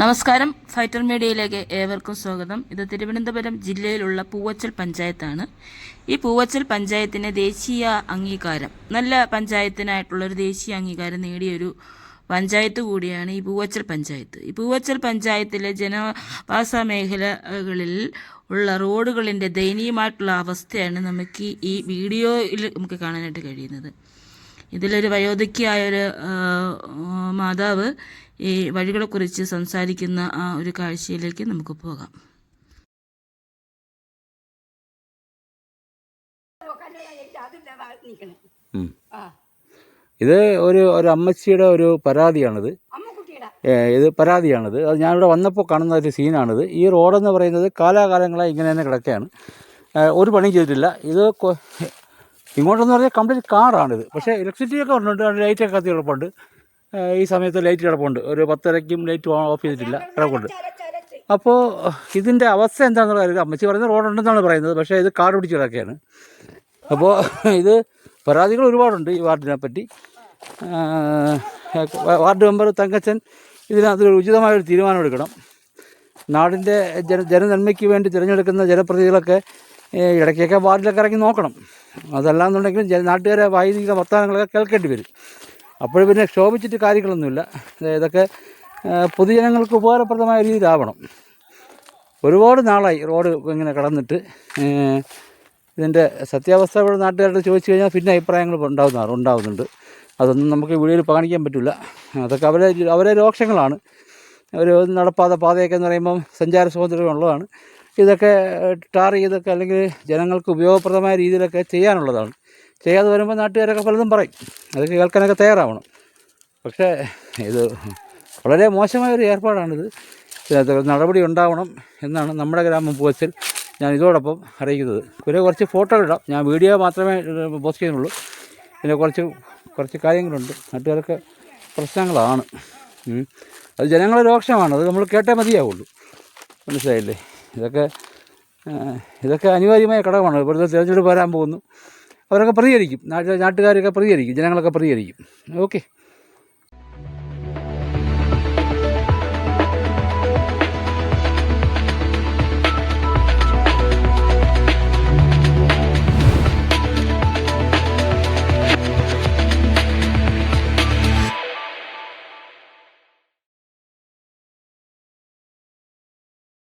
നമസ്കാരം. ഫൈറ്റർ മീഡിയയിലേക്ക് ഏവർക്കും സ്വാഗതം. ഇത് തിരുവനന്തപുരം ജില്ലയിലുള്ള പൂവച്ചൽ പഞ്ചായത്താണ്. ഈ പൂവച്ചൽ പഞ്ചായത്തിന് ദേശീയ അംഗീകാരം നല്ല പഞ്ചായത്തിനായിട്ടുള്ളൊരു ദേശീയ അംഗീകാരം നേടിയൊരു പഞ്ചായത്ത് കൂടിയാണ് ഈ പൂവച്ചൽ പഞ്ചായത്ത്. ഈ പൂവച്ചൽ പഞ്ചായത്തിലെ ജനവാസ മേഖലകളിൽ ഉള്ള റോഡുകളിന്റെ ദയനീയമായിട്ടുള്ള അവസ്ഥയാണ് നമുക്ക് ഈ വീഡിയോയിൽ നമുക്ക് കാണാനായിട്ട് കഴിയുന്നത്. ഇതിലൊരു വയോധികയായ ഒരു മാതാവ് ഈ വഴികളെക്കുറിച്ച് സംസാരിക്കുന്ന ആ ഒരു കാഴ്ചയിലേക്ക് നമുക്ക് പോകാം. ഇത് ഒരു ഒരു അമ്മച്ചിയുടെ ഒരു പരാതിയാണിത്. ഏ, ഇത് പരാതിയാണിത്. അത് ഞാനിവിടെ വന്നപ്പോൾ കാണുന്ന ഒരു സീനാണിത്. ഈ റോഡെന്ന് പറയുന്നത് കാലാകാലങ്ങളായി ഇങ്ങനെ തന്നെ കിടക്കുകയാണ്. ഒരു പണിയും ചെയ്തിട്ടില്ല. ഇത് ഇങ്ങോട്ടെന്ന് പറഞ്ഞാൽ കംപ്ലീറ്റ് കാറാണിത്. പക്ഷേ ഇലക്ട്രിസിറ്റി ഒക്കെ ഉണ്ട് ലൈറ്റൊക്കെ കത്തി കിടപ്പുണ്ട് ഈ സമയത്ത് ലൈറ്റ് കിടപ്പുണ്ട്. ഒരു പത്തരയ്ക്കും ലൈറ്റ് ഓഫ് ചെയ്തിട്ടില്ല. കിടപ്പുണ്ട്. അപ്പോൾ ഇതിന്റെ അവസ്ഥ എന്താണെന്നുള്ള കാര്യം അമ്മച്ചി പറയുന്നത് റോഡുണ്ടെന്നാണ് പറയുന്നത്. പക്ഷേ ഇത് കാട് പിടിച്ച് കിടക്കുകയാണ്. അപ്പോൾ ഇത് പരാതികൾ ഒരുപാടുണ്ട് ഈ വാർഡിനെ പറ്റി. വാർഡ് മെമ്പർ തങ്കച്ചൻ ഇതിനകത്ത് ഉചിതമായൊരു തീരുമാനം എടുക്കണം നാടിന്റെ ജന ജനനന്മയ്ക്ക് വേണ്ടി തിരഞ്ഞെടുക്കുന്ന ജനപ്രതിനിധികളൊക്കെ ഇടയ്ക്കൊക്കെ വാർഡിലൊക്കെ ഇറങ്ങി നോക്കണം. അതല്ലാന്നുണ്ടെങ്കിൽ ജന നാട്ടുകാരെ വൈദിക വർത്തമാനങ്ങളൊക്കെ കേൾക്കേണ്ടി വരും. അപ്പോൾ പിന്നെ ക്ഷോഭിച്ചിട്ട് കാര്യങ്ങളൊന്നുമില്ല. ഇത് ഇതൊക്കെ പൊതുജനങ്ങൾക്ക് ഉപകാരപ്രദമായ രീതിയിലാവണം. ഒരുപാട് നാളായി റോഡ് ഇങ്ങനെ കടന്നിട്ട്. ഇതിന്റെ സത്യാവസ്ഥ ഇവിടെ നാട്ടുകാരോട് ചോദിച്ചു കഴിഞ്ഞാൽ പിന്നെ അഭിപ്രായങ്ങൾ ഉണ്ടാകുന്ന ഉണ്ടാകുന്നുണ്ട് അതൊന്നും നമുക്ക് വീഡിയോയിൽ കാണിക്കാൻ പറ്റില്ല. അതൊക്കെ അവരെ അവരെ രോക്ഷങ്ങളാണ്. ഒരു നടപ്പാത പാതയൊക്കെ എന്ന് പറയുമ്പം സഞ്ചാര സ്വാതന്ത്ര്യം ഉള്ളതാണ് ഇതൊക്കെ ടാർ ചെയ്തൊക്കെ അല്ലെങ്കിൽ ജനങ്ങൾക്ക് ഉപയോഗപ്രദമായ രീതിയിലൊക്കെ ചെയ്യാനുള്ളതാണ്. ചെയ്യാതെ വരുമ്പോൾ നാട്ടുകാരൊക്കെ പലതും പറയും. അത് കേൾക്കാനൊക്കെ തയ്യാറാവണം. പക്ഷേ ഇത് വളരെ മോശമായ ഒരു ഏർപ്പാടാണിത്. നടപടി ഉണ്ടാവണം എന്നാണ് നമ്മുടെ ഗ്രാമം പോസ്റ്റിൽ ഞാൻ ഇതോടൊപ്പം അറിയിക്കുന്നത്. പിന്നെ കുറച്ച് ഫോട്ടോ ഇടാം. ഞാൻ വീഡിയോ മാത്രമേ പോസ്റ്റ് ചെയ്യുന്നുള്ളൂ. പിന്നെ കുറച്ച് കുറച്ച് കാര്യങ്ങളുണ്ട്. നാട്ടുകാർക്ക് പ്രശ്നങ്ങളാണ്. അത് ജനങ്ങളുടെ രോക്ഷമാണ് അത് നമ്മൾ കേട്ടേ മതിയാവുള്ളൂ. മനസ്സിലായില്ലേ? ഇതൊക്കെ ഇതൊക്കെ അനിവാര്യമായ ഘടകമാണ്. ഇവിടുത്തെ തിരഞ്ഞെടുപ്പ് വരാൻ പോകുന്നു. അവരൊക്കെ പ്രതികരിക്കും. നാട്ടുകാരൊക്കെ പ്രതികരിക്കും. ജനങ്ങളൊക്കെ പ്രതികരിക്കും. ഓക്കെ.